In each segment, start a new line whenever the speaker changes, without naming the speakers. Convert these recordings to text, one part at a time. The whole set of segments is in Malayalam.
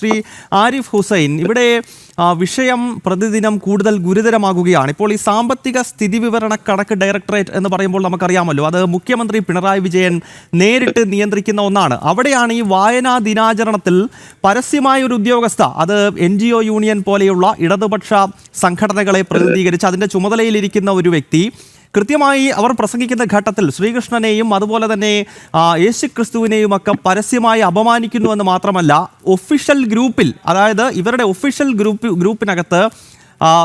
ശ്രീ ആരിഫ് ഹുസൈൻ ഇവിടെ വിഷയം പ്രതിദിനം കൂടുതൽ ഗുരുതരമാകുകയാണ്. ഇപ്പോൾ ഈ സാമ്പത്തിക സ്ഥിതി വിവരണ കണക്ക് ഡയറക്ടറേറ്റ് എന്ന് പറയുമ്പോൾ നമുക്കറിയാമല്ലോ അത് മുഖ്യമന്ത്രി പിണറായി വിജയൻ നേരിട്ട് നിയന്ത്രിക്കുന്ന ഒന്നാണ്. അവിടെയാണ് ഈ വായനാ ദിനാചരണത്തിൽ പരസ്യമായ ഒരു ഉദ്യോഗസ്ഥ അത് എൻ ജി യൂണിയൻ പോലെയുള്ള ഇടതുപക്ഷ സംഘടനകളെ പ്രതിനിധീകരിച്ച് അതിന്റെ ചുമതലയിലിരിക്കുന്ന ഒരു വ്യക്തി കൃത്യമായി അവർ പ്രസംഗിക്കുന്ന ഘട്ടത്തിൽ ശ്രീകൃഷ്ണനെയും അതുപോലെ തന്നെ യേശു ക്രിസ്തുവിനെയും ഒക്കെ പരസ്യമായി അപമാനിക്കുന്നു എന്ന് മാത്രമല്ല ഒഫീഷ്യൽ ഗ്രൂപ്പിൽ അതായത് ഇവരുടെ ഒഫീഷ്യൽ ഗ്രൂപ്പ് ഗ്രൂപ്പിനകത്ത്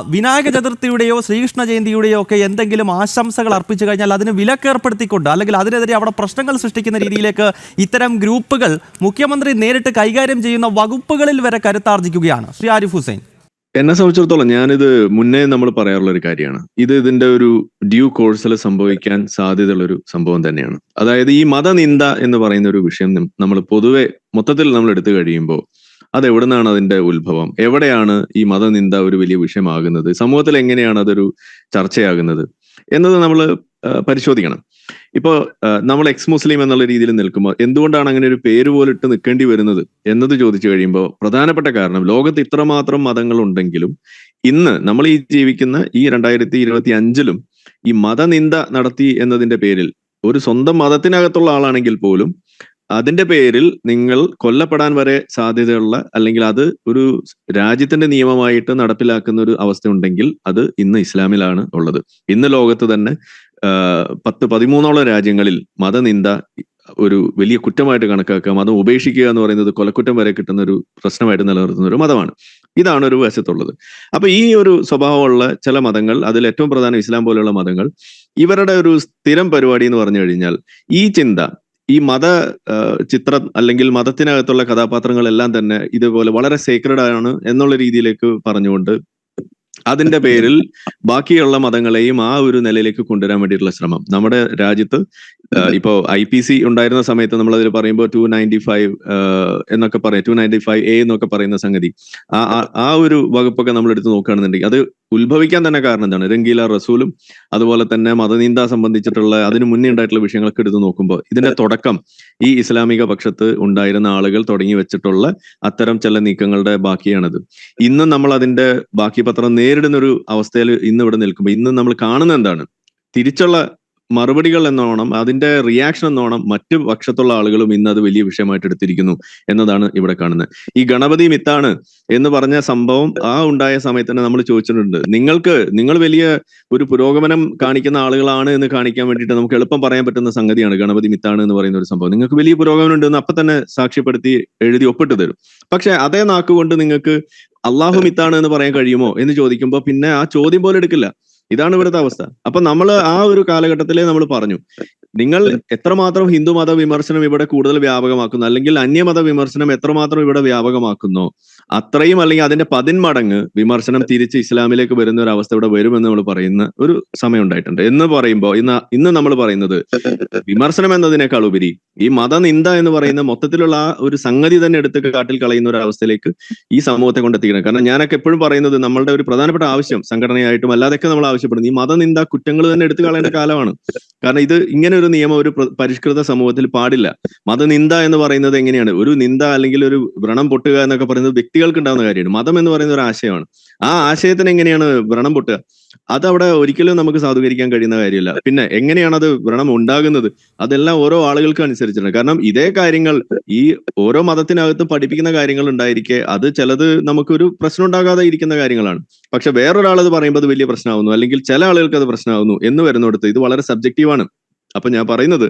വിനായക ചതുർത്ഥിയുടെയോ ശ്രീകൃഷ്ണ ജയന്തിയുടെയോ ഒക്കെ എന്തെങ്കിലും ആശംസകൾ അർപ്പിച്ചു കഴിഞ്ഞാൽ അതിന് വിലക്കേർപ്പെടുത്തിക്കൊണ്ട് അല്ലെങ്കിൽ അതിനെതിരെ അവിടെ പ്രശ്നങ്ങൾ സൃഷ്ടിക്കുന്ന രീതിയിലേക്ക് ഇത്തരം ഗ്രൂപ്പുകൾ മുഖ്യമന്ത്രി നേരിട്ട് കൈകാര്യം ചെയ്യുന്ന വകുപ്പുകളിൽ വരെ കരുത്താർജിക്കുകയാണ് ശ്രീ ആരിഫ് ഹുസൈൻ.
എന്നെ സംബന്ധിച്ചിടത്തോളം ഞാനിത് മുന്നേ നമ്മൾ പറയാറുള്ള ഒരു കാര്യമാണ്. ഇത് ഇതിന്റെ ഒരു ഡ്യൂ കോഴ്സിൽ സംഭവിക്കാൻ സാധ്യതയുള്ള ഒരു സംഭവം തന്നെയാണ്. അതായത് ഈ മതനിന്ദ എന്ന് പറയുന്ന ഒരു വിഷയം നമ്മൾ പൊതുവെ മൊത്തത്തിൽ നമ്മൾ എടുത്തു കഴിയുമ്പോൾ അത് നിന്നാണ് അതിന്റെ ഉത്ഭവം? എവിടെയാണ് ഈ മതനിന്ദ ഒരു വലിയ വിഷയമാകുന്നത്? സമൂഹത്തിൽ എങ്ങനെയാണ് അതൊരു ചർച്ചയാകുന്നത്? എന്നത് നമ്മൾ പരിശോധിക്കണം. ഇപ്പോൾ നമ്മൾ എക്സ് മുസ്ലിം എന്നുള്ള രീതിയിൽ നിൽക്കുമ്പോൾ എന്തുകൊണ്ടാണ് അങ്ങനെ ഒരു പേര് പോലിട്ട് നിൽക്കേണ്ടി വരുന്നത് എന്നത് ചോദിച്ചു കഴിയുമ്പോൾ പ്രധാനപ്പെട്ട കാരണം ലോകത്ത് ഇത്രമാത്രം മതങ്ങൾ ഉണ്ടെങ്കിലും ഇന്ന് നമ്മൾ ഈ ജീവിക്കുന്ന ഈ രണ്ടായിരത്തി ഇരുപത്തി അഞ്ചിലും ഈ മതനിന്ദ നടത്തി എന്നതിന്റെ പേരിൽ ഒരു സ്വന്തം മതത്തിനകത്തുള്ള ആളാണെങ്കിൽ പോലും അതിന്റെ പേരിൽ നിങ്ങൾ കൊല്ലപ്പെടാൻ വരെ സാധ്യതയുള്ള അല്ലെങ്കിൽ അത് ഒരു രാജ്യത്തിന്റെ നിയമമായിട്ട് നടപ്പിലാക്കുന്ന ഒരു അവസ്ഥ ഉണ്ടെങ്കിൽ അത് ഇന്ന് ഇസ്ലാമിലാണ് ഉള്ളത്. ഇന്ന് ലോകത്ത് തന്നെ പത്ത് പതിമൂന്നോളം രാജ്യങ്ങളിൽ മതനിന്ദ ഒരു വലിയ കുറ്റമായിട്ട് കണക്കാക്കുക മതം ഉപേക്ഷിക്കുക എന്ന് പറയുന്നത് കൊലക്കുറ്റം വരെ കിട്ടുന്ന ഒരു പ്രശ്നമായിട്ട് നിലനിർത്തുന്ന ഒരു മതമാണ്. ഇതാണ് ഒരു വശത്തുള്ളത്. അപ്പൊ ഈ ഒരു സ്വഭാവമുള്ള ചില മതങ്ങൾ അതിൽ ഏറ്റവും പ്രധാനം ഇസ്ലാം പോലെയുള്ള മതങ്ങൾ ഇവരുടെ ഒരു സ്ഥിരം പരിപാടി എന്ന് പറഞ്ഞു കഴിഞ്ഞാൽ ഈ ചിന്ത ഈ മത ചിത്രം അല്ലെങ്കിൽ മതത്തിനകത്തുള്ള കഥാപാത്രങ്ങളെല്ലാം തന്നെ ഇതുപോലെ വളരെ സേക്രഡ് ആണ് എന്നുള്ള രീതിയിലേക്ക് പറഞ്ഞുകൊണ്ട് അതിന്റെ പേരിൽ ബാക്കിയുള്ള മതങ്ങളെയും ആ ഒരു നിലയിലേക്ക് കൊണ്ടുവരാൻ വേണ്ടിയിട്ടുള്ള ശ്രമം. നമ്മുടെ രാജ്യത്ത് ഇപ്പോ ഐ പി സി ഉണ്ടായിരുന്ന സമയത്ത് നമ്മൾ അതിൽ പറയുമ്പോൾ ടു നയന്റി ഫൈവ് എന്നൊക്കെ പറയാം. ടു നയന്റി ഫൈവ് എ എന്നൊക്കെ പറയുന്ന സംഗതി. ആ ആ- ഒരു വകുപ്പൊക്കെ നമ്മൾ എടുത്ത് നോക്കുകയാണെന്നുണ്ടെങ്കിൽ അത് ഉത്ഭവിക്കാൻ തന്നെ കാരണം എന്താണ്? രംഗീല റസൂലും അതുപോലെ തന്നെ മതനിന്ദ സംബന്ധിച്ചിട്ടുള്ള അതിന് മുന്നേ ഉണ്ടായിട്ടുള്ള വിഷയങ്ങളൊക്കെ എടുത്ത് നോക്കുമ്പോൾ ഇതിന്റെ തുടക്കം ഈ ഇസ്ലാമിക പക്ഷത്ത് ഉണ്ടായിരുന്ന ആളുകൾ തുടങ്ങി വെച്ചിട്ടുള്ള അത്തരം ചില നീക്കങ്ങളുടെ ബാക്കിയാണത്. ഇന്നും നമ്മൾ അതിന്റെ ബാക്കി പത്രം നേരിടുന്ന ഒരു അവസ്ഥയിൽ ഇന്ന് ഇവിടെ നിൽക്കുമ്പോൾ ഇന്ന് നമ്മൾ കാണുന്ന എന്താണ്? തിരിച്ചുള്ള മറുപടികൾ എന്നോണം അതിന്റെ റിയാക്ഷൻ എന്നോണം മറ്റു പക്ഷത്തുള്ള ആളുകളും ഇന്ന് അത് വലിയ വിഷയമായിട്ട് എടുത്തിരിക്കുന്നു എന്നതാണ് ഇവിടെ കാണുന്നത്. ഈ ഗണപതി മിത്താണ് എന്ന് പറഞ്ഞ സംഭവം ആ ഉണ്ടായ സമയത്ത് തന്നെ നമ്മൾ ചോദിച്ചിട്ടുണ്ട്. നിങ്ങൾക്ക് നിങ്ങൾ വലിയ ഒരു പുരോഗമനം കാണിക്കുന്ന ആളുകളാണ് എന്ന് കാണിക്കാൻ വേണ്ടിയിട്ട് നമുക്ക് എളുപ്പം പറയാൻ പറ്റുന്ന സംഗതിയാണ് ഗണപതി മിത്താണ് എന്ന് പറയുന്ന ഒരു സംഭവം. നിങ്ങൾക്ക് വലിയ പുരോഗമനം ഉണ്ട് എന്ന് അപ്പൊ തന്നെ സാക്ഷ്യപ്പെടുത്തി എഴുതി ഒപ്പിട്ട് തരും. പക്ഷെ അതേ നാക്കുകൊണ്ട് നിങ്ങൾക്ക് അള്ളാഹു മിത്താണ് എന്ന് പറയാൻ കഴിയുമോ എന്ന് ചോദിക്കുമ്പോൾ പിന്നെ ആ ചോദ്യം പോലെ എടുക്കില്ല. ഇതാണ് ഇവിടുത്തെ അവസ്ഥ. അപ്പൊ നമ്മൾ ആ ഒരു കാലഘട്ടത്തിലേ നമ്മൾ പറഞ്ഞു. നിങ്ങൾ എത്രമാത്രം ഹിന്ദു മത വിമർശനം ഇവിടെ കൂടുതൽ വ്യാപകമാക്കുന്നു? അല്ലെങ്കിൽ അന്യമത വിമർശനം എത്രമാത്രം ഇവിടെ വ്യാപകമാക്കുന്നോ? അത്രയും അല്ലെങ്കിൽ അതിന്റെ പതിന്മടങ്ങ് വിമർശനം തിരിച്ച് ഇസ്ലാമിലേക്ക് വരുന്ന ഒരു അവസ്ഥ ഇവിടെ വരുമെന്ന് നമ്മൾ പറയുന്ന ഒരു സമയം ഉണ്ടായിട്ടുണ്ട്. എന്ന് പറയുമ്പോൾ ഇന്ന് ഇന്ന് നമ്മൾ പറയുന്നത് വിമർശനം എന്നതിനേക്കാൾ ഉപരി ഈ മതനിന്ദ എന്ന് പറയുന്ന മൊത്തത്തിലുള്ള ആ ഒരു സംഗതി തന്നെ എടുത്ത് കാട്ടിൽ കളയുന്ന ഒരു അവസ്ഥയിലേക്ക് ഈ സമൂഹത്തെ കൊണ്ടെത്തിക്കണം കാരണം ഞാനൊക്കെ എപ്പോഴും പറയുന്നത് നമ്മളുടെ ഒരു പ്രധാനപ്പെട്ട ആവശ്യം സംഘടനയായിട്ടും അല്ലാതൊക്കെ നമ്മൾ ആവശ്യപ്പെടുന്നു. ഈ മതനിന്ദ കുറ്റങ്ങൾ തന്നെ എടുത്തു കളയേണ്ട കാലമാണ്. കാരണം ഇത് ഇങ്ങനെ ഒരു നിയമം ഒരു പരിഷ്കൃത സമൂഹത്തിൽ പാടില്ല. മതനിന്ദ എന്ന് പറയുന്നത് എങ്ങനെയാണ്? ഒരു നിന്ദ അല്ലെങ്കിൽ ഒരു വ്രണം പൊട്ടുക എന്നൊക്കെ പറയുന്നത് വ്യക്തികൾക്ക് ഉണ്ടാകുന്ന കാര്യമാണ്. മതം എന്ന് പറയുന്ന ഒരു ആശയമാണ്. ആ ആശയത്തിന് എങ്ങനെയാണ് വ്രണം പൊട്ടുക? അത് അവിടെ ഒരിക്കലും നമുക്ക് സാധൂകരിക്കാൻ കഴിയുന്ന കാര്യമില്ല. പിന്നെ എങ്ങനെയാണ് അത് വ്രണം ഉണ്ടാകുന്നത്? അതെല്ലാം ഓരോ ആളുകൾക്ക് അനുസരിച്ചിട്ടുണ്ട് കാരണം ഇതേ കാര്യങ്ങൾ ഈ ഓരോ മതത്തിനകത്ത് പഠിപ്പിക്കുന്ന കാര്യങ്ങൾ ഉണ്ടായിരിക്കെ അത് ചിലത് നമുക്കൊരു പ്രശ്നം ഉണ്ടാകാതെ ഇരിക്കുന്ന കാര്യങ്ങളാണ്. പക്ഷെ വേറൊരാൾ അത് പറയുമ്പോൾ അത് വലിയ പ്രശ്നമാവുന്നു. അല്ലെങ്കിൽ ചില ആളുകൾക്ക് അത് പ്രശ്നമാവുന്നു എന്ന് വരുന്നിടത്ത് ഇത് വളരെ സബ്ജക്റ്റീവാണ് അപ്പൊ ഞാൻ പറയുന്നത്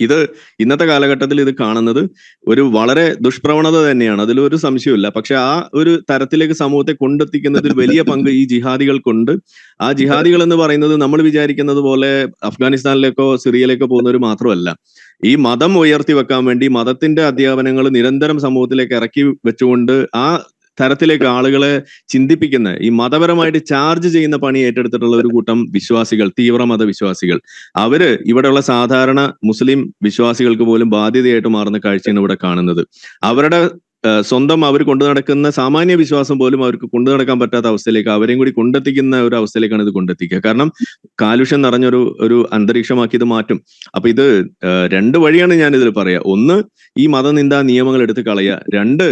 ഇത് ഇന്നത്തെ കാലഘട്ടത്തിൽ ഇത് കാണുന്നത് ഒരു വളരെ ദുഷ്പ്രവണത തന്നെയാണ്. അതിലൊരു സംശയമില്ല പക്ഷെ ആ ഒരു തരത്തിലേക്ക് സമൂഹത്തെ കൊണ്ടെത്തിക്കുന്നതിൽ വലിയ പങ്ക് ഈ ജിഹാദികൾക്കുണ്ട് ആ ജിഹാദികൾ എന്ന് പറയുന്നത് നമ്മൾ വിചാരിക്കുന്നത് പോലെ അഫ്ഗാനിസ്ഥാനിലേക്കോ സിറിയയിലേക്കോ പോകുന്നവർ മാത്രമല്ല. ഈ മതം ഉയർത്തി വെക്കാൻ വേണ്ടി മതത്തിന്റെ അധ്യാപനങ്ങൾ നിരന്തരം സമൂഹത്തിലേക്ക് ഇറക്കി വെച്ചുകൊണ്ട് ആ തരത്തിലേക്ക് ആളുകളെ ചിന്തിപ്പിക്കുന്ന ഈ മതപരമായിട്ട് ചാർജ് ചെയ്യുന്ന പണി ഏറ്റെടുത്തിട്ടുള്ള ഒരു കൂട്ടം വിശ്വാസികൾ തീവ്രമത വിശ്വാസികൾ അവർ ഇവിടെയുള്ള സാധാരണ മുസ്ലിം വിശ്വാസികൾക്ക് പോലും ബാധ്യതയായിട്ട് മാറുന്ന കാഴ്ചയാണ് ഇവിടെ കാണുന്നത്. അവരുടെ സ്വന്തം അവർ കൊണ്ടു നടക്കുന്ന സാമാന്യ വിശ്വാസം പോലും അവർക്ക് കൊണ്ടു നടക്കാൻ പറ്റാത്ത അവസ്ഥയിലേക്ക് അവരെയും കൂടി കൊണ്ടെത്തിക്കുന്ന ഒരു അവസ്ഥയിലേക്കാണ് ഇത് കൊണ്ടെത്തിക്കുക. കാരണം കാലുഷ്യം നിറഞ്ഞൊരു ഒരു അന്തരീക്ഷമാക്കി ഇത് മാറ്റും. അപ്പൊ ഇത് രണ്ട് വഴിയാണ് ഞാൻ ഇതിൽ പറയാ. ഒന്ന് ഈ മതനിന്ദാ നിയമങ്ങൾ എടുത്ത് കളയുക. രണ്ട്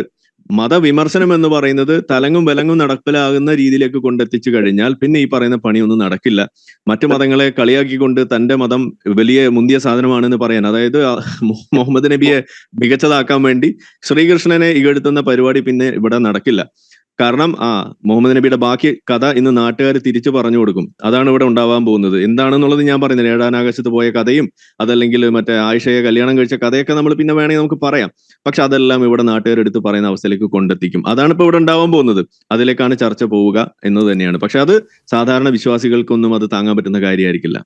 മതവിമർശനം എന്ന് പറയുന്നത് തലങ്ങും വിലങ്ങും നടപ്പിലാകുന്ന രീതിയിലേക്ക് കൊണ്ടെത്തിച്ചു കഴിഞ്ഞാൽ പിന്നെ ഈ പറയുന്ന പണിയൊന്നും നടക്കില്ല. മറ്റു മതങ്ങളെ കളിയാക്കിക്കൊണ്ട് തന്റെ മതം വലിയ മുന്തിയ സാധനമാണെന്ന് പറയാൻ അതായത് മുഹമ്മദ് നബിയെ മികച്ചതാക്കാൻ വേണ്ടി ശ്രീകൃഷ്ണനെ ഇകഴ്ത്തുന്ന പരിപാടി പിന്നെ ഇവിടെ നടക്കില്ല. കാരണം ആ മുഹമ്മദ് നബിയുടെ ബാക്കി കഥ ഇന്ന് നാട്ടുകാർ തിരിച്ചു പറഞ്ഞു കൊടുക്കും. അതാണ് ഇവിടെ ഉണ്ടാവാൻ പോകുന്നത്. എന്താണെന്നുള്ളത് ഞാൻ പറയുന്നത് ഏഴാനാകാശത്ത് പോയ കഥയും അതല്ലെങ്കിൽ മറ്റേ ആയിഷയെ കല്യാണം കഴിച്ച കഥയൊക്കെ നമ്മൾ പിന്നെ വേണമെങ്കിൽ നമുക്ക് പറയാം. പക്ഷെ അതെല്ലാം ഇവിടെ നാട്ടുകാർ എടുത്ത് പറയുന്ന അവസ്ഥയിലേക്ക് കൊണ്ടെത്തിക്കും. അതാണ് ഇപ്പൊ ഇവിടെ ഉണ്ടാവാൻ പോകുന്നത്. അതിലേക്കാണ് ചർച്ച പോവുക എന്നത് തന്നെയാണ്. പക്ഷെ അത് സാധാരണ വിശ്വാസികൾക്കൊന്നും അത് താങ്ങാൻ പറ്റുന്ന കാര്യമായിരിക്കില്ല.